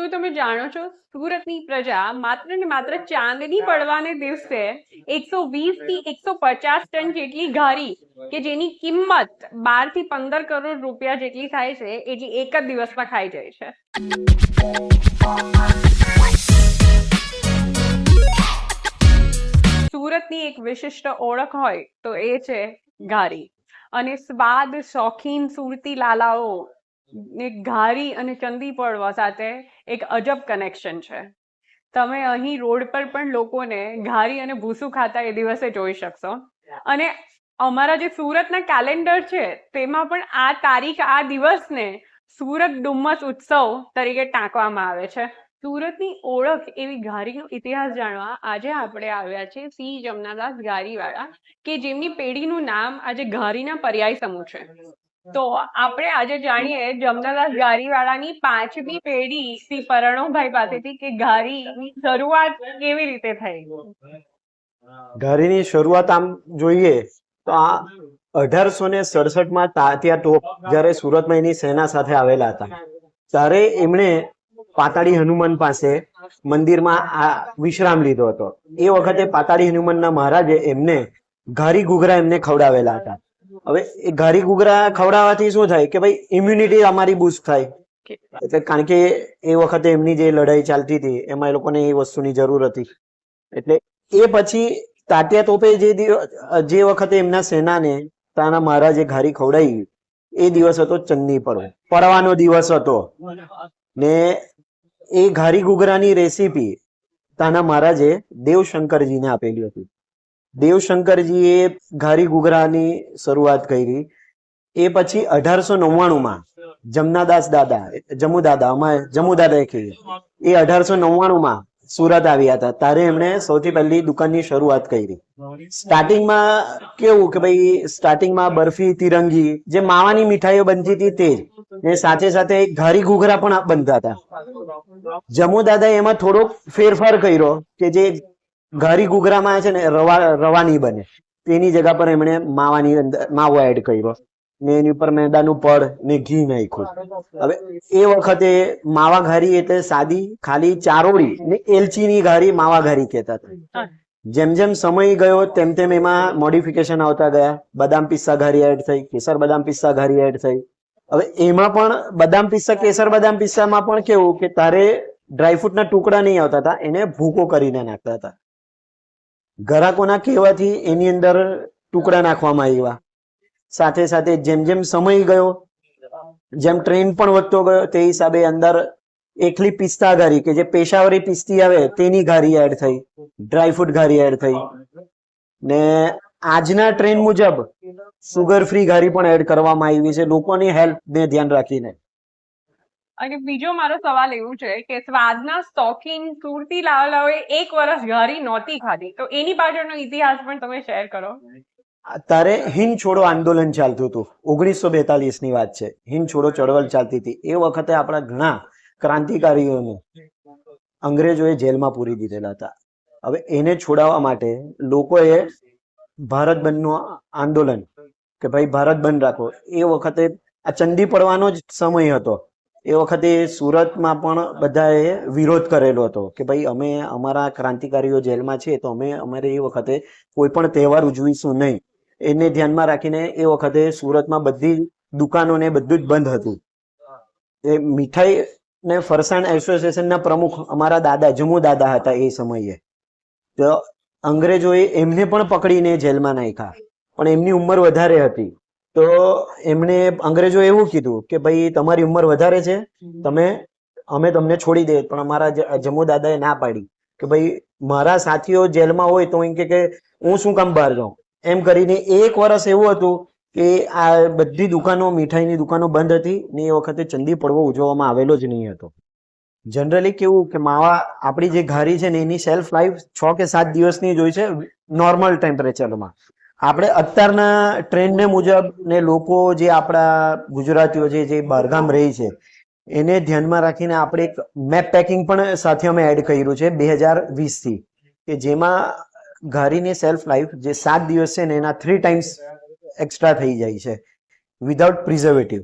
શું તમે જાણો છો? સુરતની પ્રજા માત્ર ને માત્ર ચાંદની પડવાને દિવસે એકસો વીસથી એકસો પચાસ ટન જેટલી ઘારી કે જેની કિંમત બારથી પંદર કરોડ રૂપિયા જેટલી થાય છે, એટલી એક જ દિવસમાં ખાઈ જાય છે. સુરતની એક વિશિષ્ટ ઓળખ હોય તો એ છે ઘારી. અને સ્વાદ શોખીન સુરતી લાલાઓ ઘારી અને ચંદી પડવા સાથે એક અજબ કનેક્શન છે. તમે અહીં રોડ પર પણ લોકોને ઘારી અને ભૂસું ખાતા એ દિવસે જોઈ શકશો. અને અમારા જે સુરતના કેલેન્ડર છે, તેમાં પણ આ તારીખ, આ દિવસને સુરત ડુમ્મસ ઉત્સવ તરીકે ટાંકવામાં આવે છે. સુરતની ઓળખ એવી ઘારીનો ઇતિહાસ જાણવા આજે આપણે આવ્યા છે સી. જમનાદાસ ઘારીવાળા, કે જેમની પેઢીનું નામ આજે ઘારીના પર્યાય સમૂહ છે. તો આપણે આજે જાણીએ જમનાદાસ ઘારીવાળાની પાંચમી પેઢી શ્રી પરણોભાઈ પાસેથી કે ઘારીની શરૂઆત કેવી રીતે થઈ? ગારીની શરૂઆત આમ જોઈએ તો આ અઢારસો ને સડસઠમાં તાત્યા ટોપ જ્યારે સુરતમાં એની સેના સાથે આવેલા હતા. ત્યારે એમણે પાતાળી હનુમાન પાસે મંદિરમાં આ વિશ્રામ લીધો હતો. એ વખતે પાતાળી હનુમાનના મહારાજે એમને ઘારી ઘૂઘરા એમને ખવડાવેલા હતા. હવે એ ઘારી ઘૂઘરા ખવડાવવાથી શું થાય કે ભાઈ ઇમ્યુનિટી અમારી બુસ્ટ થાય. એટલે કારણ કે એ વખતે એમની જે લડાઈ ચાલતી હતી એમાં એ લોકોને એ વસ્તુની જરૂર હતી. એટલે એ પછી તાત્યા તોપે જે જે વખતે એમના સેનાને તાના મહારાજે ઘારી ખવડાવી એ દિવસ હતો ચંદની પર્વ. પડવાનો દિવસ હતો. ને એ ઘારી ઘૂઘરાની રેસીપી તાના મહારાજે દેવશંકરજીને આપેલી હતી. દેવશંકરજીએ ઘારી ઘૂઘરાની શરૂઆત કરી. એ પછી અઢારસો નવ્વાણું માં જમનાદાસ દાદા જમુ દાદા અમારે જમુ દાદા કહીએ એ અઢારસો નવ્વાણું માં સુરત આવ્યા હતા. ત્યારે એમણે સૌથી પહેલી દુકાનની શરૂઆત કરી. સ્ટાર્ટિંગમાં કેવું કે ભાઈ, સ્ટાર્ટિંગમાં બરફી, તિરંગી, જે માવાની મીઠાઈઓ બનતી હતી તે ને સાથે સાથે ઘારી ઘૂઘરા પણ બનતા હતા. જમુ દાદા એમાં થોડોક ફેરફાર કર્યો કે જે ઘારી ઘૂઘરામાં છે ને રવા રવા નહીં બને. તેની જગ્યા પર એમણે માવાની અંદર માવો એડ કર્યો. ને એની ઉપર મેદાનું પડ ને ઘી નાખ્યું. હવે એ વખતે માવા ઘારી એટલે સાદી ખાલી ચારોળી ને એલચીની ઘારી માવા ઘારી કહેતા હતા. જેમ જેમ સમય ગયો તેમ તેમ એમાં મોડિફિકેશન આવતા ગયા. બદામ પિસ્તા ઘારી એડ થઈ કેસર બદામ પિસ્તા ઘારી એડ થઈ. હવે એમાં પણ બદામ પિસ્તા કેસર બદામ પિસ્તામાં પણ કેવું કે તારે ડ્રાયફ્રૂટના ટુકડા નહીં આવતા હતા એને ભૂકો કરીને નાખતા હતા. ગ્રાહકોના કહેવાથી એની અંદર ટુકડા નાખવામાં આવ્યા. સાથે સાથે જેમ જેમ સમય ગયો, જેમ ટ્રેન્ડ પણ વધતો ગયો, તે હિસાબે અંદર એકલી પિસ્તા ઘારી કે જે પેશાવરી પિસ્તી આવે તેની ઘારી એડ થઈ. ડ્રાયફ્રૂટ ઘારી એડ થઈ. ને આજના ટ્રેન્ડ મુજબ સુગર ફ્રી ઘારી પણ એડ કરવામાં આવી છે. લોકોની હેલ્થ ને ધ્યાન રાખીને. અને બીજો મારો સવાલ એવું છે કે સ્વાદના શોખીન સુરતી લાલાઓએ એક વર્ષ ઘારી નહોતી ખાધી. તો એની પાછળનો ઇતિહાસ પણ તમે શેર કરો. ત્યારે હિંદ છોડો આંદોલન ચાલતું હતું. ઓગણીસો બેતાલીસની વાત છે. હિંદ છોડો ચળવળ ચાલતી હતી. એ વખતે આપણા ઘણા ક્રાંતિકારીઓને અંગ્રેજોએ જેલમાં પૂરી દીધેલા હતા. હવે એને છોડાવવા માટે લોકોએ ભારત બંધનું આંદોલન કે ભાઈ ભારત બંધ રાખો. એ વખતે આ ચંદી પડવાનો જ સમય હતો. એ વખતે સુરતમાં પણ બધાએ વિરોધ કરેલો હતો કે ભાઈ, અમે અમારા ક્રાંતિકારીઓ જેલમાં છે તો અમે અમારે એ વખતે કોઈ પણ તહેવાર ઉજવીશું નહીં. એને ધ્યાનમાં રાખીને એ વખતે સુરતમાં બધી દુકાનો ને બધું જ બંધ હતું. એ મીઠાઈ ને ફરસાણ એસોસિએશનના પ્રમુખ અમારા દાદા, જમુ દાદા હતા એ સમયે. તો અંગ્રેજોએ એમને પણ પકડીને જેલમાં નાખ્યા. પણ એમની ઉંમર વધારે હતી. તો એમણે અંગ્રેજો એવું કીધું કે ભાઈ તમારી ઉંમર વધારે છે. તમે અમે તમને છોડી દઈએ પણ અમારા જમુ દાદાએ ના પાડી. કે ભાઈ મારા સાથીઓ જેલમાં હોય તો એમ કે હું શું કામ બહાર જાઉં? એમ કરીને એક વર્ષ એવું હતું કે આ બધી દુકાનો મીઠાઈની દુકાનો બંધ હતી ને એ વખતે ચંદી પડવો ઉજવવામાં આવેલો જ નહીં હતો. જનરલી કેવું કે માવા આપણી જે ઘારી છે ને એની સેલ્ફ લાઈફ છ કે સાત દિવસની જ હોય છે નોર્મલ ટેમ્પરેચરમાં આપણે અત્યારના ટ્રેન્ડને મુજબ ને લોકો જે આપણા ગુજરાતીઓ છે જે બહારગામ રહી છે, એને ધ્યાનમાં રાખીને આપણે એક મેપ પેકિંગ પણ સાથે અમે એડ કર્યું છે બે હજાર વીસથી, કે જેમાં ઘારીની સેલ્ફ લાઈફ જે સાત દિવસ છે ને એના થ્રી ટાઈમ્સ એક્સ્ટ્રા થઈ જાય છે, વિધાઉટ પ્રિઝર્વેટિવ.